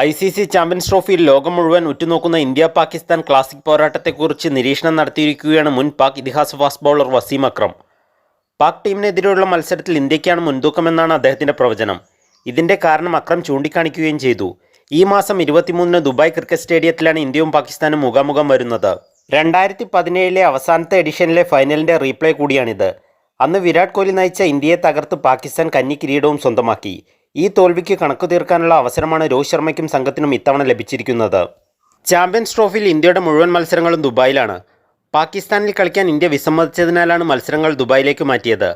I C C champions ട്രോഫിയിൽ ലോകം മുഴുവൻ ഉറ്റുനോക്കുന്ന ഇന്ത്യ പാകിസ്ഥാൻ ക്ലാസിക് പോരാട്ടത്തെക്കുറിച്ച് നിരീക്ഷണം നടത്തിയിരിക്കുകയാണ് മുൻ പാക് ഇതിഹാസ ഫാസ്റ്റ് ബൗളർ വസീം അക്രം. പാക് ടീമിനെതിരെയുള്ള മത്സരത്തിൽ ഇന്ത്യക്കാണ് മുൻതൂക്കമെന്നാണ് അദ്ദേഹത്തിന്റെ പ്രവചനം. ഇതിന്റെ കാരണം അക്രം ചൂണ്ടിക്കാണിക്കുകയും ചെയ്തു. ഈ മാസം ഇരുപത്തിമൂന്നിന് ദുബായ് ക്രിക്കറ്റ് സ്റ്റേഡിയത്തിലാണ് ഇന്ത്യയും പാകിസ്ഥാനും മുഖാമുഖം വരുന്നത്. രണ്ടായിരത്തി പതിനേഴിലെ അവസാനത്തെ എഡിഷനിലെ ഫൈനലിന്റെ റീപ്ലേ കൂടിയാണിത്. അന്ന് വിരാട് കോഹ്ലി നയിച്ച ഇന്ത്യയെ തകർത്ത് പാകിസ്ഥാൻ കന്നി കിരീടവും സ്വന്തമാക്കി. ഈ തോൽവിക്ക് കണക്കു തീർക്കാനുള്ള അവസരമാണ് രോഹിത് ശർമ്മയ്ക്കും സംഘത്തിനും ഇത്തവണ ലഭിച്ചിരിക്കുന്നത്. ചാമ്പ്യൻസ് ട്രോഫിയിൽ ഇന്ത്യയുടെ മുഴുവൻ മത്സരങ്ങളും ദുബായിലാണ്. പാകിസ്ഥാനിൽ കളിക്കാൻ ഇന്ത്യ വിസമ്മതിച്ചതിനാലാണ് മത്സരങ്ങൾ ദുബായിലേക്ക് മാറ്റിയത്.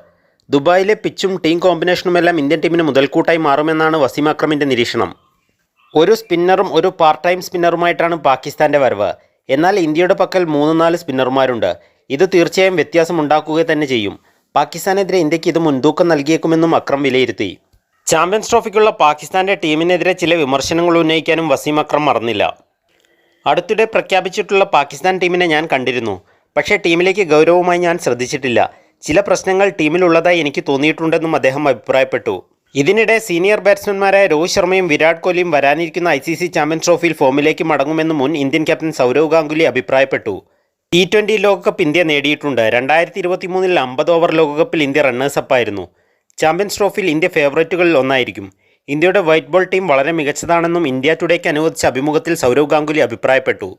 ദുബായിലെ പിച്ചും ടീം കോമ്പിനേഷനുമെല്ലാം ഇന്ത്യൻ ടീമിന് മുതൽക്കൂട്ടായി മാറുമെന്നാണ് വസീം അക്രമിന്റെ നിരീക്ഷണം. ഒരു സ്പിന്നറും ഒരു പാർട്ട് ടൈം സ്പിന്നറുമായിട്ടാണ് പാകിസ്ഥാന്റെ വരവ്. എന്നാൽ ഇന്ത്യയുടെ പക്കൽ മൂന്ന് നാല് സ്പിന്നർമാരുണ്ട്. ഇത് തീർച്ചയായും വ്യത്യാസം ഉണ്ടാക്കുക തന്നെ ചെയ്യും. പാകിസ്ഥാനെതിരെ ഇന്ത്യയ്ക്ക് ഇത് മുൻതൂക്കം നൽകിയേക്കുമെന്നും അക്രം വിലയിരുത്തി. ചാമ്പ്യൻസ് ട്രോഫിക്കുള്ള പാകിസ്ഥാന്റെ ടീമിനെതിരെ ചില വിമർശനങ്ങൾ ഉന്നയിക്കാനും വസീം അക്രം മറന്നില്ല. അടുത്തിടെ പ്രഖ്യാപിച്ചിട്ടുള്ള പാകിസ്ഥാൻ ടീമിനെ ഞാൻ കണ്ടിരുന്നു. പക്ഷേ ടീമിലേക്ക് ഗൗരവമായി ഞാൻ ശ്രദ്ധിച്ചിട്ടില്ല. ചില പ്രശ്നങ്ങൾ ടീമിലുള്ളതായി എനിക്ക് തോന്നിയിട്ടുണ്ടെന്നും അദ്ദേഹം അഭിപ്രായപ്പെട്ടു. ഇതിനിടെ സീനിയർ ബാറ്റ്സ്മാൻമാരായ രോഹിത് ശർമ്മയും വിരാട് കോഹ്ലിയും വരാനിരിക്കുന്ന ഐ സി സി ചാമ്പ്യൻസ് ട്രോഫിയിൽ ഫോമിലേക്ക് മടങ്ങുമെന്ന് മുൻ ഇന്ത്യൻ ക്യാപ്റ്റൻ സൗരവ് ഗാംഗുലി അഭിപ്രായപ്പെട്ടു. ടി ട്വന്റി ലോകകപ്പ് ഇന്ത്യ നേടിയിട്ടുണ്ട്. രണ്ടായിരത്തി ഇരുപത്തി മൂന്നിൽ അമ്പത് ഓവർ ലോകകപ്പിൽ ഇന്ത്യ റണ്ണേഴ്സപ്പായിരുന്നു ചാമ്പ്യൻസ് ട്രോഫിയിൽ ഇന്ത്യ ഫേവറേറ്റുകളിൽ ഒന്നായിരിക്കും. ഇന്ത്യയുടെ വൈറ്റ് ബോൾ ടീം വളരെ മികച്ചതാണെന്നും ഇന്ത്യ ടുഡേക്ക് അനുവദിച്ച അഭിമുഖത്തിൽ സൗരവ് ഗാംഗുലി അഭിപ്രായപ്പെട്ടു.